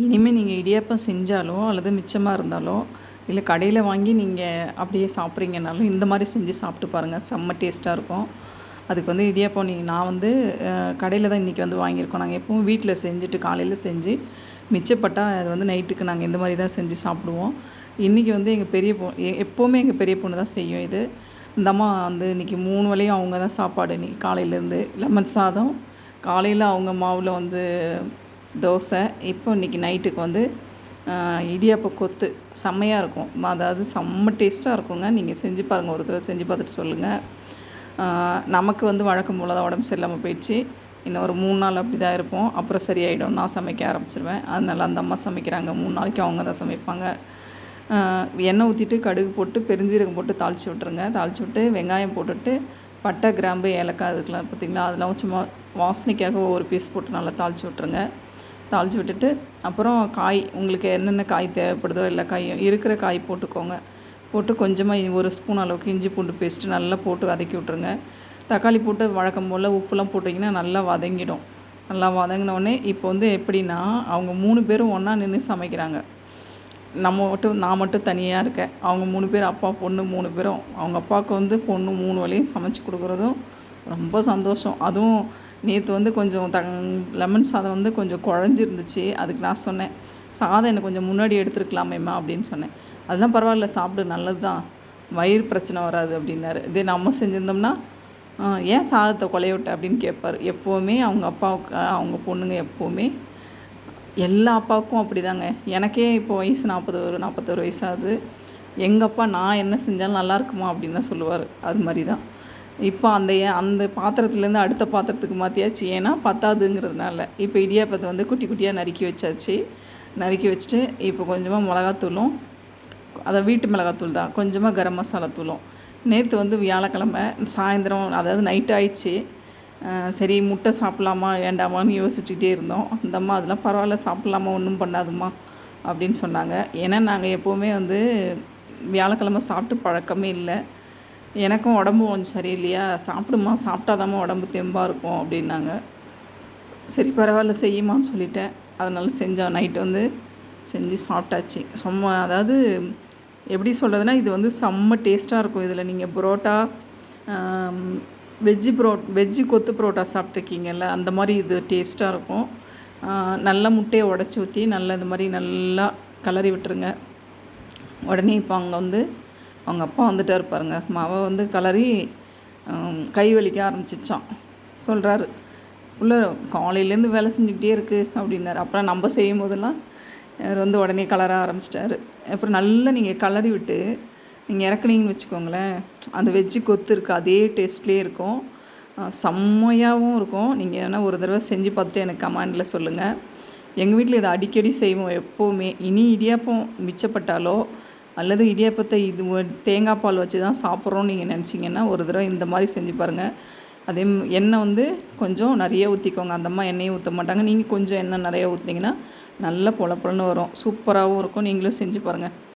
இனிமேல் நீங்கள் இடியாப்பம் செஞ்சாலோ அல்லது மிச்சமாக இருந்தாலோ இல்லை கடையில் வாங்கி நீங்கள் அப்படியே சாப்பிட்றீங்கனாலும் இந்த மாதிரி செஞ்சு சாப்பிட்டு பாருங்கள் செம்ம டேஸ்ட்டாக இருக்கும். அதுக்கு வந்து இடியாப்பம் நீ நான் வந்து கடையில் தான் இன்றைக்கி வந்து வாங்கியிருக்கோம். நாங்கள் எப்பவும் வீட்டில் செஞ்சுட்டு காலையில் செஞ்சு மிச்சப்பட்டால் அது வந்து நைட்டுக்கு நாங்கள் இந்த மாதிரி தான் செஞ்சு சாப்பிடுவோம். இன்றைக்கி வந்து எங்கள் பெரிய பொ எப்போவுமே எங்கள் பெரிய பொண்ணு தான் செய்யும் இது. இந்த அம்மா வந்து இன்றைக்கி மூணு வேலையும் அவங்க தான் சாப்பாடு. இன்றைக்கி காலையிலேருந்து லெமன் சாதம் காலையில் அவங்க மாவில் வந்து தோசை. இப்போ இன்றைக்கி நைட்டுக்கு வந்து இடியாப்ப கொத்து. செம்மையாக இருக்கும். அதாவது செம்ம டேஸ்ட்டாக இருக்குங்க. நீங்கள் செஞ்சு பாருங்கள் ஒரு தடவை செஞ்சு பார்த்துட்டு சொல்லுங்கள் நமக்கு வந்து வழக்கம் போல் தான் உடம்பு சரியில்லாமல் போயிடுச்சு. இன்னும் ஒரு மூணு நாள் அப்படி தான் இருப்போம். அப்புறம் சரியாயிடும். நான் சமைக்க ஆரம்பிச்சிருவேன். அதனால அந்த அம்மா சமைக்கிறாங்க. மூணு நாளைக்கு அவங்க தான் சமைப்பாங்க. எண்ணெய் ஊற்றிட்டு கடுகு போட்டு பெருஞ்சீரகம் போட்டு தாளித்து விட்ருங்க தாளித்து விட்டு வெங்காயம் போட்டுட்டு பட்டை கிராம்பு ஏலக்காய் அதுக்கெலாம் பார்த்திங்களா? அதெல்லாம் சும்மா வாசனைக்காக ஒரு பீஸ் போட்டு நல்லா தாளித்து விட்ருங்க தாளித்து விட்டுட்டு அப்புறம் காய் உங்களுக்கு என்னென்ன காய் தேவைப்படுதோ எல்லா காயும் இருக்கிற காய் போட்டுக்கோங்க. போட்டு கொஞ்சமாக ஒரு ஸ்பூன் அளவுக்கு இஞ்சி பூண்டு பேஸ்ட்டு நல்லா போட்டு வதக்கி விட்ருங்க தக்காளி போட்டு வழக்கம் போல் உப்புலாம் போட்டிங்கன்னா நல்லா வதங்கிடும். நல்லா வதங்கினோடனே இப்போ வந்து எப்படின்னா அவங்க மூணு பேரும் ஒன்றா நின்று சமைக்கிறாங்க. நம்ம மட்டும் நான் மட்டும் தனியாக இருக்கேன். அவங்க மூணு பேர் அப்பா பொண்ணு மூணு பேரும். அவங்க அப்பாவுக்கு வந்து பொண்ணு மூணு வழியும் சமைச்சு கொடுக்குறதும் ரொம்ப சந்தோஷம். அதுவும் நேற்று வந்து கொஞ்சம் தங் லெமன் சாதம் வந்து கொஞ்சம் குழஞ்சிருந்துச்சு. அதுக்கு நான் சொன்னேன் சாதம் எனக்கு கொஞ்சம் முன்னாடி எடுத்துருக்கலாமேம்மா அப்படின்னு சொன்னேன். அதெல்லாம் பரவாயில்ல சாப்பிடு நல்லது தான் வயிறு பிரச்சனை வராது அப்படின்னாரு. இதே நம்ம செஞ்சுருந்தோம்னா ஏன் சாதத்தை கொலைய விட்ட? அப்படின்னு கேட்பார். எப்போவுமே அவங்க அப்பாவுக்கு அவங்க பொண்ணுங்க எப்போவுமே எல்லா அப்பாவுக்கும் அப்படி தாங்க எனக்கே இப்போ வயசு நாற்பது ஒரு நாற்பத்தோரு வயசாகுது எங்கள் அப்பா நான் என்ன செஞ்சாலும் நல்லா இருக்குமா அப்படின்னு தான் சொல்லுவார். அது மாதிரி தான் இப்போ அந்த அந்த பாத்திரத்துலேருந்து அடுத்த பாத்திரத்துக்கு மாற்றியாச்சு ஏன்னா பத்தாதுங்கிறதுனால. இப்போ இடியாப்பத்தை வந்து குட்டி குட்டியாக நறுக்கி வச்சாச்சு. நறுக்கி வச்சுட்டு இப்போ கொஞ்சமாக மிளகாத்தூளும் அதை வீட்டு மிளகாத்தூள் தான். கொஞ்சமாக கரம் மசாலா தூளும். நேற்று வந்து வியாழக்கிழமை சாயந்தரம் அதாவது நைட் ஆயிடுச்சு. சரி முட்டை சாப்பிட்லாமா வேண்டாமான்னு யோசிச்சுக்கிட்டே இருந்தோம். அந்த அம்மா அதெல்லாம் பரவாயில்ல சாப்பிட்லாமா ஒன்றும் பண்ணாதுமா அப்படின்னு சொன்னாங்க. ஏன்னா நாங்கள் எப்போவுமே வந்து வியாழக்கிழமை சாப்பிட்டு பழக்கமே இல்லை. எனக்கும் உடம்பு கொஞ்சம் சரியில்லையா? சாப்பிடுமா? சாப்பிட்டாதாம்மா உடம்பு தெம்பாக இருக்கும் அப்படின்னாங்க. சரி பரவாயில்ல செய்யுமான்னு சொல்லிட்டேன். அதனால் செஞ்சோம் நைட்டு வந்து செஞ்சு சாப்பிட்டாச்சு. சும்மா அதாவது எப்படி சொல்கிறதுனா இது வந்து செம்ம டேஸ்ட்டாக இருக்கும் இதில். நீங்கள் புரோட்டா வெஜ்ஜு புரோ வெஜ்ஜு கொத்து புரோட்டா சாப்பிட்ருக்கீங்கல்ல அந்த மாதிரி இது டேஸ்ட்டாக இருக்கும். நல்லா முட்டையை உடச்சி ஊற்றி நல்லா இந்த மாதிரி நல்லா கலரி விட்டுருங்க. உடனே இப்போ அங்கே வந்து அவங்க அப்பா வந்துட்டார் பாருங்க. மாவை வந்து கலரி கை வலிக்க ஆரம்பிச்சிச்சான் சொல்கிறாரு உள்ள காலையிலேருந்து வேலை செஞ்சுக்கிட்டே இருக்குது அப்படின்னாரு. அப்புறம் நம்ம செய்யும் போதெல்லாம் அவர் வந்து உடனே கலர ஆரம்பிச்சிட்டாரு. அப்புறம் நல்லா நீங்கள் கலரி விட்டு நீங்கள் இறக்குனீங்கன்னு வச்சுக்கோங்களேன் அந்த வெஜ்ஜு கொத்து இருக்குது அதே டேஸ்ட்லேயே இருக்கும். செம்மையாகவும் இருக்கும். நீங்கள் வேணால் ஒரு தடவை செஞ்சு பார்த்துட்டு எனக்கு கமாண்டில் சொல்லுங்கள் எங்கள் வீட்டில் இதை அடிக்கடி செய்வோம் எப்போவுமே. இனி இடியாப்பம் மிச்சப்பட்டாலோ அல்லது இடியாப்பத்தை இது தேங்காய் பால் வச்சு தான் சாப்பிட்றோன்னு நீங்கள் நினச்சிங்கன்னா ஒரு தடவை இந்த மாதிரி செஞ்சு பாருங்கள் அதே எண்ணெய் வந்து கொஞ்சம் நிறைய ஊற்றிக்கோங்க அந்த அம்மா எண்ணெயும் ஊற்ற மாட்டாங்க. நீங்கள் கொஞ்சம் எண்ணெய் நிறைய ஊற்றினீங்கன்னா நல்ல பொல பொலன்னு வரும். சூப்பராகவும் இருக்கும். நீங்களும் செஞ்சு பாருங்கள்